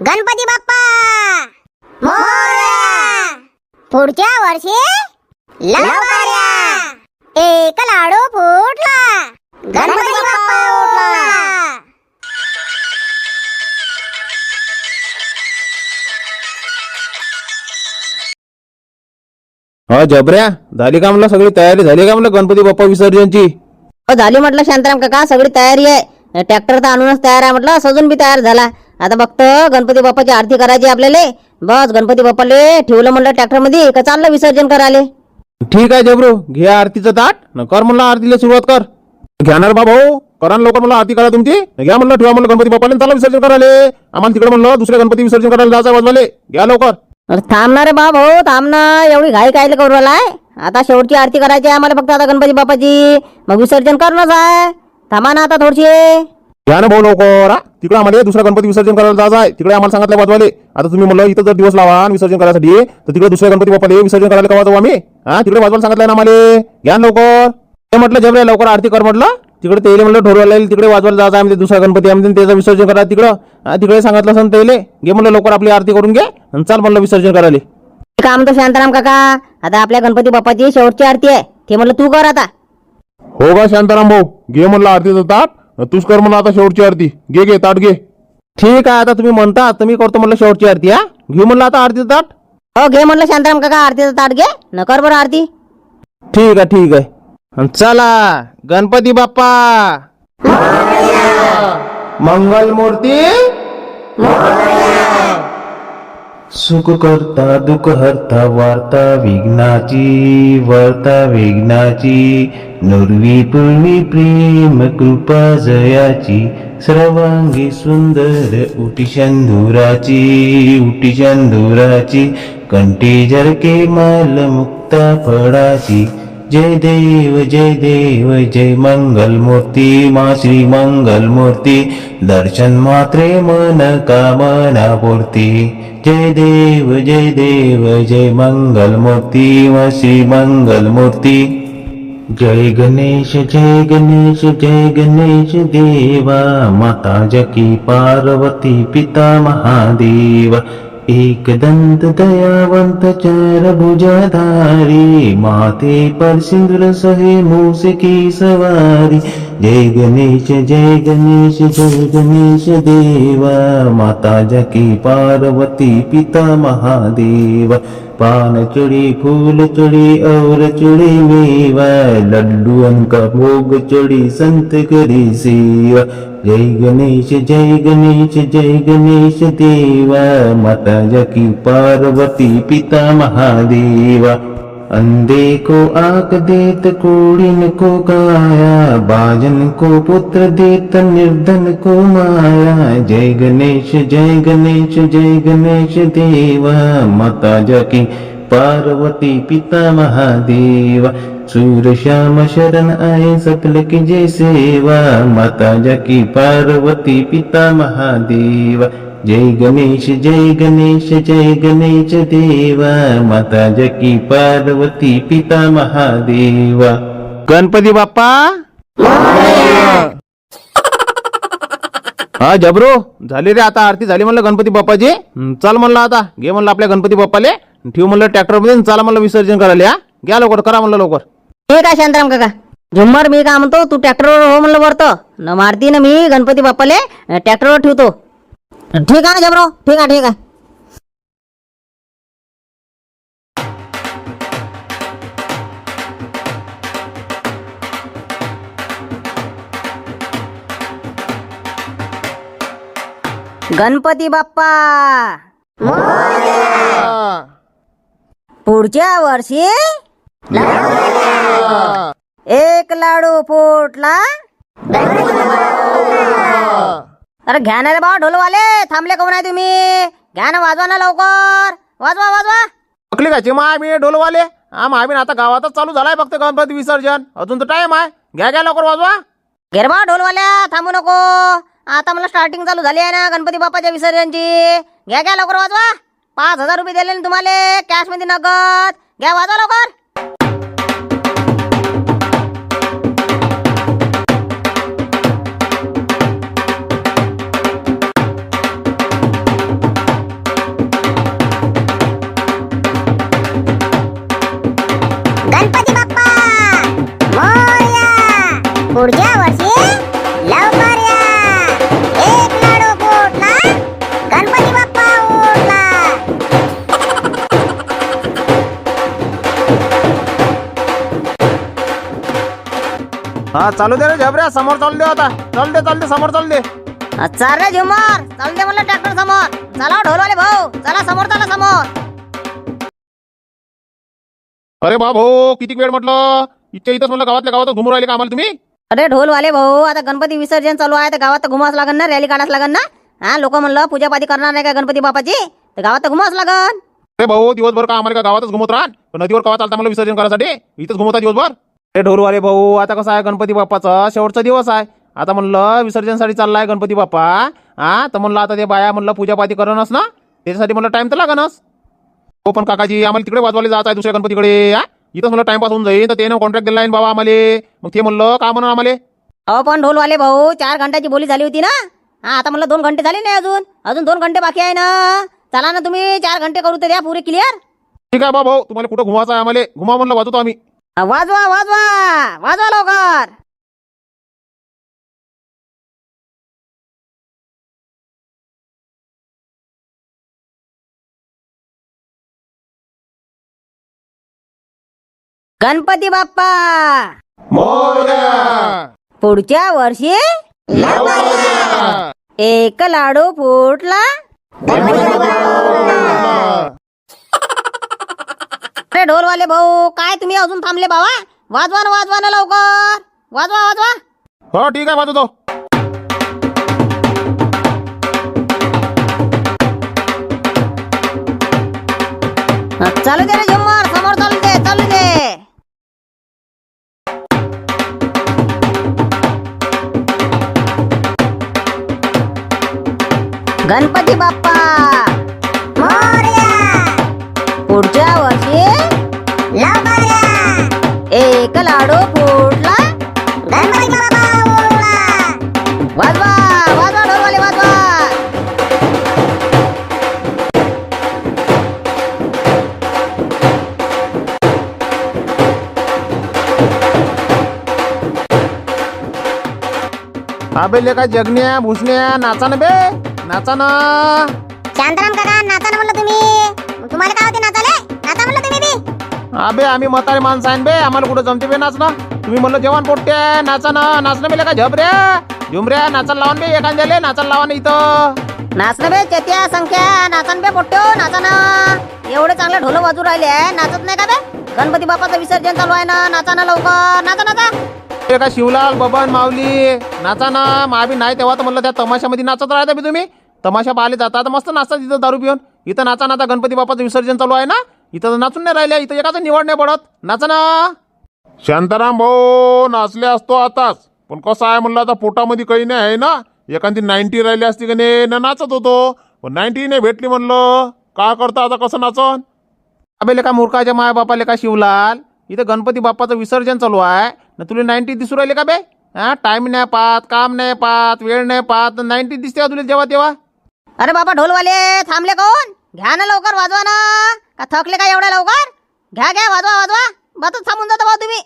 गणपती बाप्पा! मोरया! पुढच्या वर्षी लवकर या. एक लाडू फुटला! गणपती बाप्पा उठला! हा जबऱ्या? झाली का म्हणलं सगळी तयारी? झाली का म्हणलं गणपती बाप्पा विसर्जनची? हो झाली म्हटलं शांताराम काका सगळी तयारी आहे. ट्रॅक्टर तर आणूनच तयार आहे म्हटलं सजून बी तयार झाला. आता फक्त गणपती बाप्पाची आरती करायची आपल्याला. बस गणपती बाप्पाले ठेवलं म्हणलं ट्रॅक्टरमध्ये का चाललं विसर्जन करायला? ठीक आहे जबरू घे आरतीचं ताट न कर म्हणलं आरतीला सुरुवात कर. घ्या ना रे बा भाऊ करा लवकर म्हणलं आरती करा तुमची. घ्या म्हणलं ठेवा म्हणलं गणपती बाप्पाला चला विसर्जन करायला. आम्हाला तिकडे म्हणलं दुसऱ्या गणपती विसर्जन करायला जायचं वाजवाले घ्या लवकर. अरे थांबणार बा भाऊ थांब ना. एवढी घाई कायले करू राहिलाय? आता शेवटची आरती करायची आहे आम्हाला फक्त आता गणपती बाप्पाची. मग विसर्जन करणंच आहे. थांबा ना आता थोडीशी. घ्या ना भाऊ लवकर. तिकडे आम्हाला दुसरा गणपती विसर्जन करायला जायचं आहे तिकडे आम्हाला सांगितलं वाजवाले आता तुम्ही म्हणलं इथं जर दिवस लावा आणि विसर्जन करायसाठी तर तिकडे दुसऱ्या गणपती बाप्पाला विसर्जन करायला का जाऊ आम्ही? हा तिकडे वाजवायला सांगितलं ना आम्हाला. घ्या लवकर. ते म्हटलं जबऱ्या लवकर आरती कर म्हटलं तिकडे तेले म्हणलं ठरवायला तिकडे वाजवायला जायचं आहे म्हणजे दुसरा गणपती आहे म्हणजे त्याचं विसर्जन करा तिकडं. तिकडे सांगितलं असं तेले. घे म्हणलं लवकर आपली आरती करून घे आणि चाल म्हणलं विसर्जन करायला. काय म्हणतो शांताराम काका. आता आपल्या गणपती बाप्पाची शेवटची आरती आहे. ते म्हणलं तू कर आता. हो का शांताराम भाऊ. घे म्हणलं आरतीचं ताट. तूच कर म्हणलं आता शेवटची आरती. घे घे ताट घे. ठीक आहे आता तुम्ही म्हणता तर मी करतो म्हणलं शेवटची आरती हा? घेऊ म्हणलं आता आरतीचं ताट? हो घे म्हणलं शांताराम काका आरतीचं ताट घे. न कर बरं आरती. ठीक आहे ठीक आहे. अन चला गणपती बाप्पा. मंगल मूर्ती सुख करता दुख हरता वार्ता विघ्नाची वार्ता विघ्नाची नुरवी पूर्वी प्रेम कृपा जयाची सर्वांगी सुंदर उटी शंधुराची उटी शंधुराची कंठी जरके माल मुक्ता फळाची जय देव जय देव जय मंगल मूर्ती मा श्री मंगल मूर्ती दर्शन मात्रे मन कामना पूर्ती जय देव जय देव जय मंगल मूर्ती मा श्री मंगल मूर्ती जय गणेश जय गणेश जय गणेश देवा माता जकी पार्वती पिता महादेव एक दंत दयावंत चार भुजाधारी माते पर सिंदूर सहे मूस की सवारी। जय गणेश जय गणेश जय गणेश देवा। माता जकी पार्वती पिता महादेव। फूल चढ़ी और चढ़ी मेवा। लड्डू का भोग सेवा जय गणेश जय गणेश जय गणेश देवा। माता जकी पार्वती पिता महादेवा। अंधे को आक देत कोड़िन को काया। बाजन को पुत्र देत निर्धन को माया। जय गणेश जय गणेश जय गणेश देवा। माता जकी पार्वती पिता महादेवा सूर श्याम शरण आए सकल की जय सेवा. माता जकी पार्वती पिता महादेवा. जय गणेश जय गणेश जय गणेश देवा. माता जकी पार्वती पिता महादेवा. गणपती बाप्पा! हा जबरो. झाली रे आता आरती झाली म्हणलं गणपती बाप्पाची? हं, चल म्हणलं आता. घे म्हणलं आपल्या गणपती बाप्पाले. ठेव म्हणलं ट्रॅक्टरमध्ये आणि चला म्हणलं विसर्जन करायला हा. घ्या लवकर करा म्हणलं लवकर. ठीक आहे शांताराम काका. झुम्मर मी काय म्हणतो तू ट्रॅक्टरवर हो म्हणलं वरतं. न मारती ना मी गणपती बाप्पाले ट्रॅक्टरवर ठेवतो. ठीक आहे ना जबरो ठीक आहे ठीक आहे. गणपती बाप्पा! पुढच्या वर्षी एक लाडू फुटला. अरे घ्या ना रे बा ढोलवाले. थांबले कोण आहे तुम्ही? घ्या ना वाजवा ना लवकर. वाजवा वाजवा. अकली काय माय मी ढोलवाले. हा मी आता गावातच चालू झालाय फक्त गणपती विसर्जन. अजून तर टाइम आहे. घ्या घ्या लवकर वाजवा. गेरबा ढोलवाल्या. थांबू नको. आता मला स्टार्टिंग चालू झाली आहे ना गणपती बाप्पाच्या विसर्जनची. घ्या घ्या लवकर वाजवा. पाच हजार रुपये दिले ना तुम्हाला. कॅशमध्ये नगद. घ्या वाजवा लवकर. हा चालू दे रे झबऱ्या समोर चालू दे आता. चालू दे चालू दे समोर चालू दे. चाल रे झुमर. चालू दे म्हणलं ट्रॅक्टर समोर. चला हो ढोलवाले भाऊ. चला समोर चला समोर. अरे बा भाऊ किती वेळ म्हटलं? इच्छा इथंच म्हणलं गावातल्या गावात घुमू राहिले का आम्हाला तुम्ही? अरे ढोलवाले भाऊ आता गणपती विसर्जन चालू आहे तर गावात तर घुमावंच लागन ना रॅली काढावंच लागन ना? हा लोक म्हणलं पूजापाती करणार नाही का गणपती बापाची तर गावात तर घुमावंच लागन. अरे भाऊ दिवसभर का आम्हाला का गावातच घुमत पण नदीवर कवा चालता मला विसर्जन करायसाठी? इथंच घुमवता दिवसभर? अरे ढोलवाले भाऊ आता कसं आहे गणपती बाप्पाचा? शेवटचा दिवस आहे. आता म्हणलं विसर्जनसाठी चाललाय गणपती बाप्पा. हा तर म्हणलं आता ते बाया म्हणलं पूजापाती करणच ना? त्याच्यासाठी मला टाइम तर लागणच हो पण काकाजी आम्हाला तिकडे वाजवायला जायचं आहे दुसऱ्या गणपतीकडे. हा इथंच मला टाइमपास होऊन जाईल. तर त्यानं कॉन्ट्रॅक्ट दिला बाबा आम्हाला. मग ते म्हणलं का म्हणून आम्हाला? अहो पण ढोलवाले भाऊ चार घंट्याची बोली झाली होती ना? हा आता म्हणलं दोन घंटे झाले नाही अजून. अजून दोन घंटे बाकी आहे ना? चला ना तुम्ही चार घंटे करू तर द्या पुरे क्लिअर ठीक आहे बा भाऊ तुम्हाला कुठं घुमायचं आहे आम्हाला? घुमा म्हणलं वाजवतो आम्ही. वाजवा वाजवा वाजवा लवकर. गणपती बाप्पा. पुढच्या वर्षी एक लाडू फुटला. अरे ढोलवाले भाऊ काय तुम्ही अजून थांबले बाबा वाजवा ना वाजवा ना लवकर. वाजवा वाजवा. हो ठीक आहे वाजवतो. हा, चालू दे रे झुम्मर समोर चालू दे चालू दे. गणपती बाप्पा लाडू फुटला गणपती बाप्पा उठला वाजवा वाजवा ढोलवाले वाजवा. अबे लेका जगण्या भुसण्या नाचा ना बे नाचा ना शांताराम काका नाचा ना म्हणलं तुम्ही. अबे आम्ही म्हातारे माणसं आहे न बे आम्हाला कुठं जमते बे नाचणं? तुम्ही म्हणलं जेवण पोटते नाचा ना नाचणं बे लेका झबऱ्या झुमऱ्या नाचायला लावून बे एखाद्याले नाचायला लावा ना इथं. नाचणं बे चेत्या संख्या नाचन बे पोट्यो नाचन एवढे चांगले ढोल वाजू राहिले नाचत नाही का बे? गणपती बाप्पाचं विसर्जन चालू आहे ना नाचा ना लवकर नाचा नाचा. ते का शिवलाल बबन माऊली नाचा ना माबी नाही तेव्हा तर म्हणलं त्या तमाशामध्ये नाचत राहता बी तुम्ही. तमाशा पाहिले जातात मस्त नाचतात इथं दारू पिऊन. इथं नाचा नाचा गणपती बाप्पाचं विसर्जन चालू आहे ना? इथं तर नाचून नाही राहिले इथं एकाच निवड नाही पडत. नाचा ना. शांताराम भाऊ नाचले असतो आताच. पण कसं आहे म्हणलं आता पोटामध्ये काही नाही आहे ना? एखादी नाईन्टी राहिली असती का नाही ना नाचत होतो. पण नाईन्टी नाही भेटली म्हणलं. का करता आता कसं नाचन? अबे लेका मूर्खाच्या माय बापा लेका शिवलाल? इथं गणपती बाप्पाचं विसर्जन चालू आहे. ना तुला नाईन्टी दिसू राहिले का बे? हा टाइम नाही पाहत काम नाही पाहत वेळ नाही पाहत नाईन्टी दिसते का तुला जेव्हा तेव्हा? अरे बाबा ढोलवाले थांबले कोण? घ्या ना लवकर वाजवा ना. का थकले का एवढ्या लवकर? घ्या घ्या वाजवा वाजवा. बातच थांबून जाता भाऊ तुम्ही.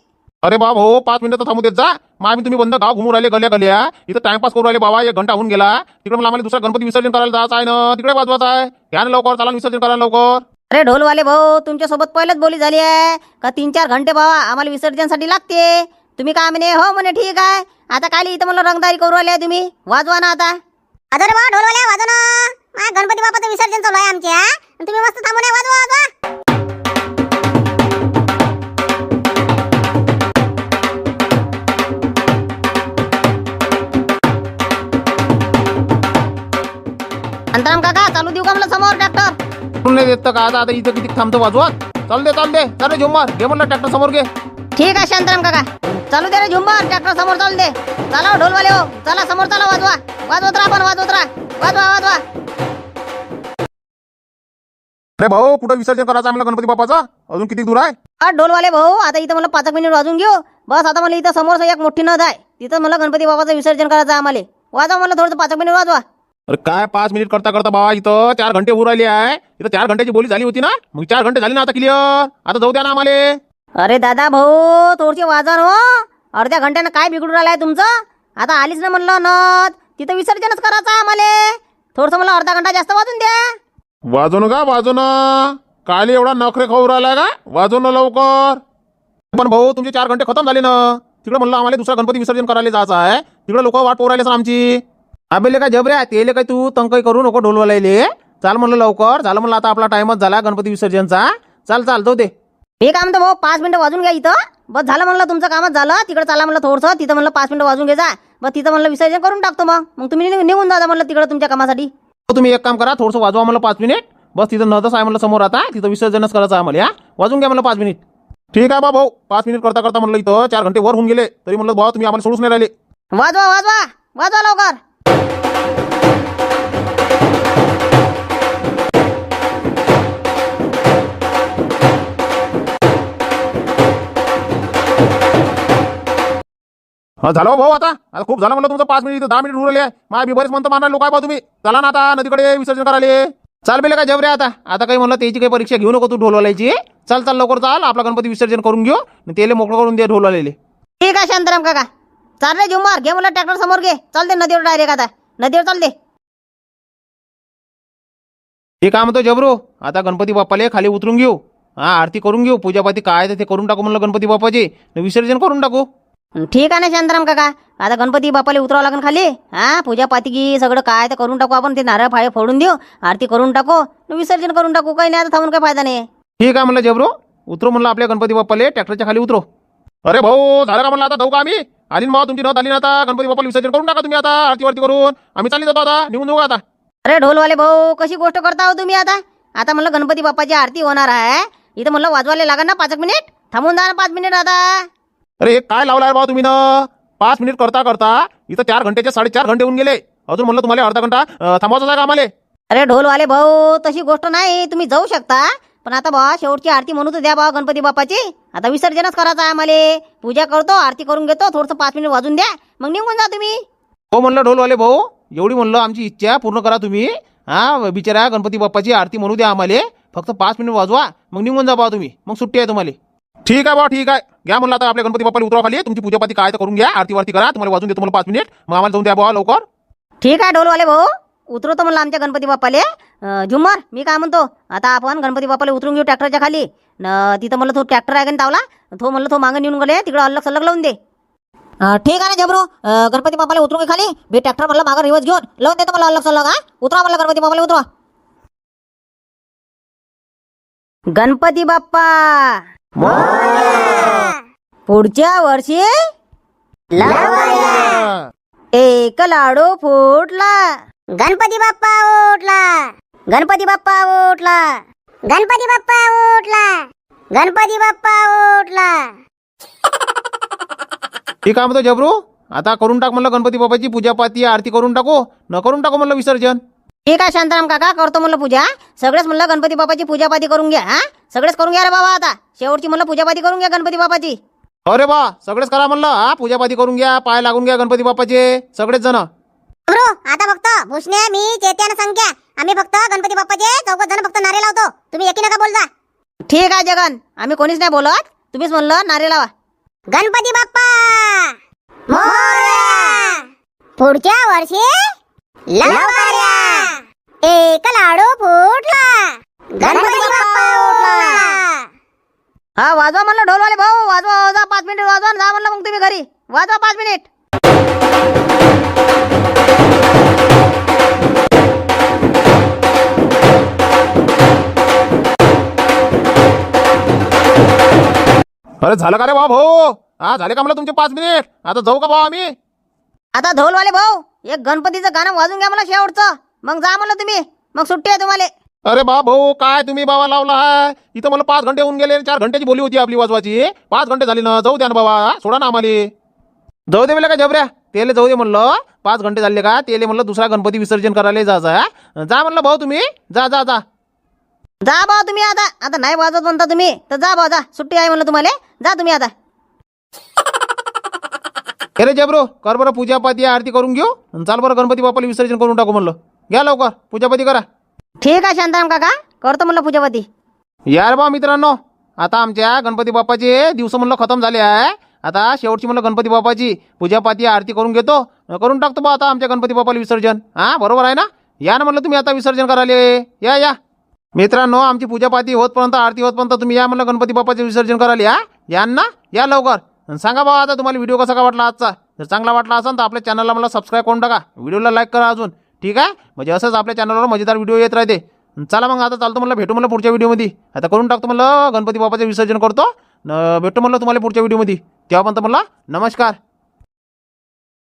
अरे बाबा हो पाच मिनिटं तर थांबू देत जा. मग आम्ही तुम्ही बंद गाव घुमू राहिले गल्या गल्या. इथं टाइमपास करू राहिले बाबा एक घंटा होऊन गेला. तिकडे मला आम्हाला दुसरा गणपती विसर्जन करायला जायचं आहे ना. तिकडे वाजवायचं आहे. घ्या ना लवकर चला ना विसर्जन करायला लवकर. अरे ढोलवाले भाऊ तुमच्यासोबत पहिलेच बोली झाली आहे. का तीन चार घंटे बाबा आम्हाला विसर्जनसाठी लागते. तुम्ही काय म्हणे हो म्हणे ठीक आहे. आता काय इथं मला रंगदारी करू आहे तुम्ही. वाजवा ना आता. अदर बा ढोलवाल्या वाजव ना. माझ्या गणपती बाप्पाचं विसर्जन चालू आहे आमच्या. तुम्ही मस्त थांबून आहे, वाजवा वाजवा. अंतराम काका चालू देऊ का मला समोर ट्रॅक्टर? नाही देत का आता आता इथं किती थांबतो? वाजवत चाल दे चाल दे. चाल रे झुम्मर. घे म्हणलं ट्रॅक्टर समोर घे. ठीक आहे शांताराम काका. चालू दे रे झुंबर ट्रॅक्टर समोर चालू दे. चला हो ढोलवाले हो. चला समोर चला वाजवा. वाजवत राहा पण वाजवत राहा. वाजवा वाजवा. अरे भाऊ कुठं विसर्जन करायचं आम्हाला गणपती बाप्पाचा? अजून किती दूर आहे? हा ढोलवाले भाऊ आता इथं मला पाच एक मिनिट वाजून घेऊ. बस आता मला इथं समोर एक मोठी नद आहे. तिथं मला गणपती बाबाचं विसर्जन करायचं आहे आम्हाला. वाजवा मला थोडं पाच एक मिनिट वाजवा. अरे काय पाच मिनिट करता करता बाबा इथं चार घंटे उर राहिले आहे. इथं चार घंट्याची बोली झाली होती ना? मग चार घंटे झाली ना आता क्लिअर आता जाऊ द्या ना आम्हाला. अरे दादा भाऊ थोडीशी वाजवा ना हो. अर्ध्या घंट्यानं काय बिघडून राहिलं आहे तुमचं? आता आलीच ना म्हणलं नथ तिथं विसर्जनच करायचं आहे आम्हाला. थोडंसं मला अर्धा घंटा जास्त वाजून द्या. वाजवणं का? वाजवणं. काल एवढा नखरे खाऊ राहिला का? वाजवणं लवकर. पण भाऊ तुमचे चार घंटे खतम झाले ना. तिकडे म्हणलं आम्हाला दुसरा गणपती विसर्जन करायला जायचं आहे. तिकडे लोक वाट पोरायला सर आमची. आबेले काय जबऱ्या तेले काय तू तंकई करू नको ढोलवालायले चाल म्हणलं लवकर. झालं म्हणलं आता आपला टाइमच झाला गणपती विसर्जनचा. चाल चाल जाऊ दे. हे काय तर भाऊ? पाच मिनिटं वाजून घ्या इथं. बस झालं म्हणलं तुमचं कामच झालं. तिकडे चाला म्हणलं थोडंसं. तिथं म्हणलं पाच मिनिटं वाजून घे जा. बस तिथं म्हणलं विसर्जन करून टाकतो मग. मग तुम्ही निघून जा म्हणलं तिकडे तुमच्या कामासाठी. हो, तुम्ही एक काम करा थोडंसं वाजवा मला पाच मिनिट. बस तिथं नदस आहे म्हणलं समोर आता तिथं विसर्जनच करायचं आहे मला या. वाजून घ्या म्हणलं पाच मिनिट. ठीक आहे बा भाऊ पाच मिनिट करता करता म्हणलं इथं चार घंटे वर होऊन गेले. तरी म्हणलं भाऊ तुम्ही आम्हाला सोडूच नाही राहिले. वाजवा वाजवा. वाजवा लवकर. हा झालं हो भाऊ आता? आता खूप झालं म्हणलं तुमचं पाच मिनिट दहा मिनिट उरले माझ्या बी बरेच म्हणतो मारणार लोक आहे बा तुम्ही. चला ना आता नदीकडे विसर्जन करायला. चाल बेले काय जबरे आता? आता काही म्हणलं त्याची काही परीक्षा घेऊ नको तू ढोलवायची चाल चाल लवकर चाल. आपला गणपती विसर्जन करून घेऊ. आणि तेले मोकळं करून दे ढोलवालेले ठीक आहे शांताराम काका. चाल रे जुम्मार घे म्हणलं ट्रॅक्टर समोर घे. चालते नदीवर डायरेक्ट आता. नदीवर चालते हे काय म्हणतो जबरू. आता गणपती बाप्पाले खाली उतरून घेऊ. हा आरती करून घेऊ. पूजापाती काय ते करून टाकू म्हणलं गणपती बाप्पाची. विसर्जन करून टाकू. ठीक आहे ना शांताराम काका. आता गणपती बाप्पाला उतरावं लागेल खाली. हा पूजा पाती सगळं काय ते करून टाकू आपण ते नारळ फाळे फोडून देऊ आरती करून टाकू विसर्जन करून टाकू काही नाही आता थांबून काही फायदा नाही. ठीक आहे म्हणलं जबरू उतरू म्हणलं आपल्या गणपती बाप्पाले ट्रॅक्टरच्या खाली उतरो. अरे भाऊ झालं का म्हणलं आता? जाऊ का आम्ही? आली ना भाऊ तुमची नत आली ना आता. गणपती बाप्पाला विसर्जन करून टाका तुम्ही आता आरती वारती करून. आम्ही चालली जातो आता निघून जाऊ आता. अरे ढोलवाले भाऊ कशी गोष्ट करता हो तुम्ही आता? आता म्हणलं गणपती बाप्पाची आरती होणार आहे. इथं म्हणलं वाजवायला लागेल ना पाच मिनिट? थांबून जा ना पाच मिनिट आता. अरे हे काय लावलाय भाऊ तुम्ही ना? पाच मिनिट करता करता इथं चार घंटेचे साडेचार घंटे होऊन गेले. अजून म्हणलं तुम्हाला अर्धा घंटा थांबवायचं आहे का आम्हाला? अरे ढोलवाले भाऊ तशी गोष्ट नाही. तुम्ही जाऊ शकता. पण आता बा शेवटची आरती म्हणू तर द्या बा गणपती बाप्पाची. आता विसर्जनच करायचं आहे आम्हाला. पूजा करतो आरती करून घेतो थोडंसं पाच मिनिट वाजून द्या. मग निघून जा तुम्ही. हो म्हणलं ढोलवाले भाऊ एवढी म्हणलं आमची इच्छा पूर्ण करा तुम्ही. हा बिचारा गणपती बाप्पाची आरती म्हणू द्या आम्हाला. फक्त पाच मिनिट वाजवा मग निघून जा बा तुम्ही. मग सुट्टी आहे तुम्हाला. ठीक आहे बा ठीक आहे. घ्या म्हणलं आता आपल्या गणपती बाप्पाला उतरा खाली. तुमची पूजापाती काय तर करून घ्या. आरती वारती करा. तुम्हाला वाजून देतो मला पाच मिनिट. मग आम्हाला जाऊन द्या बा लवकर. ठीक आहे ढोलवाले भाऊ. उतरवतो म्हणलं आमच्या गणपती बाप्पाले. अं, मी काय म्हणतो आता आपण गणपती बाप्पाला उतरून घेऊ ट्रॅक्टरच्या खाली. न तिथं म्हणलं तो ट्रॅक्टर आहे का नाही तावला? तो म्हणलं तो मागं नेऊन गेले. तिकडं अलग सलग लावून दे. अं, ठीक आहे ना जबरू अं, गणपती बाप्पाला उतरून घे खाली. मी ट्रॅक्टर म्हणलं मागं रिवर्स घेऊन. लावून देतो मला अलग सलग हा. उतरा म्हणलं गणपती बाप्पाला उतरा गणपती बाप्पा! पुढच्या वर्षी एक लाडू फुटला. गणपती बाप्पा उठला. गणपती बाप्पा उठला. गणपती बाप्पा उठला. गणपती बाप्पा उठला. ठीक आहे म्हणतो जबरू आता करून टाक म्हणलं गणपती बाप्पाची पूजापाती आरती करून टाकू. न करून टाकू म्हणलं विसर्जन. ठीक आहे शांताराम काका? करतो म्हणलं पूजा? सगळेच म्हणलं गणपती बाप्पाची पूजापाती करून घ्या हा? सगळेच करून घ्या रे बाबा आता. शेवटची म्हणलं पूजापाती करून घ्या गणपती बाप्पाची. अरे बा सगळेच करा म्हणलं हा? पूजापाती करून घ्या पाय लागून घ्या गणपती बाप्पाचे सगळेच जण. ब्रो आता फक्त भूषणे मी चेत्यानं संख्या. आम्ही फक्त गणपती बाप्पाचे चौघ जण फक्त नारे लावतो. तुम्ही एकी नका बोलता. ठीक आहे जगन आम्ही कोणीच नाही बोलत. तुम्हीच म्हणलं नारे लावा. गणपती बाप्पा! मोरया! पुढच्या वर्षी लवकर्या एक लाडू फुटला गणपती बाप्पा उठला. हा वाजवा म्हणलं ढोलवाले भाऊ वाजवा वाजवा पाच मिनिट वाजवा जा म्हणलं मग तुम्ही घरी. वाजवा पाच मिनिट. अरे झालं का रे बा भाऊ? हा झाले का म्हणलं तुमचे पाच मिनिट? आता जाऊ का भाऊ आम्ही? आता ढोलवाले भाऊ एक गणपतीचं गाणं वाजून घ्या मला शेवटचं. मग जा म्हणलं तुम्ही. मग सुट्टी आहे तुम्हाला. अरे बा भाऊ काय तुम्ही बाबा लावला इथं मला पाच घंटे होऊन गेले चार घंट्याची बोली होती आपली वाजवाची पाच घंटे झाली ना जाऊ द्या ना बाबा. सोडा ना आम्हाला. जाऊ दे बेला का जबऱ्या? तेले जाऊ दे म्हणलं. पाच घंटे झाले का? तेले म्हणलं दुसरा गणपती विसर्जन करायला जा जा. जा म्हणलं भाऊ तुम्ही. जा जा जा. जा भाऊ तुम्ही आता. आता नाही वाजवत म्हणता तुम्ही. तर जा भाऊ जा. सुट्टी आहे म्हणलं तुम्हाला. जा तुम्ही आता. अरे जबरो कर बरं पूजापाती आरती करून घेऊ. आणि चाल बरं गणपती बाप्पाला विसर्जन करून टाकू म्हणलं. घ्या लवकर पूजापाती करा. ठीक आहे शांताराम काका करतो म्हणलं पूजापती. यार बा मित्रांनो आता आमच्या गणपती बाप्पाचे दिवस म्हणलं खतम झाले आहे. आता शेवटची म्हणलं गणपती बाप्पाची पूजापाती आरती करून घेतो. करून टाकतो बा आता आमच्या गणपती बाप्पाला विसर्जन. हा बरोबर आहे ना? या ना म्हणलं तुम्ही आता विसर्जन करायला. या या. मित्रांनो आमची पूजापाती होतपर्यंत आरती होतपर्यंत तुम्ही या म्हणलं गणपती बाप्पाचे विसर्जन करायला या या ना? या लवकर. सांगा बा आता तुम्हाला व्हिडिओ कसा का वाटला आजचा? जर चांगला वाटला असेल तर आपल्या चॅनलला मला सबस्क्राईब करून टाका. व्हिडिओला लाईक करा अजून. ठीक आहे? म्हणजे असंच आपल्या चॅनलवर मजेदार व्हिडिओ येत राहते. चला मग आता चालतो म्हणलं भेटू म्हणलं पुढच्या व्हिडिओमध्ये आता करून टाकतो म्हणलं गणपती बाबाचं विसर्जन करतो. न भेटतो म्हणलं तुम्हाला पुढच्या व्हिडिओमध्ये तेव्हा पण म्हणलं नमस्कार.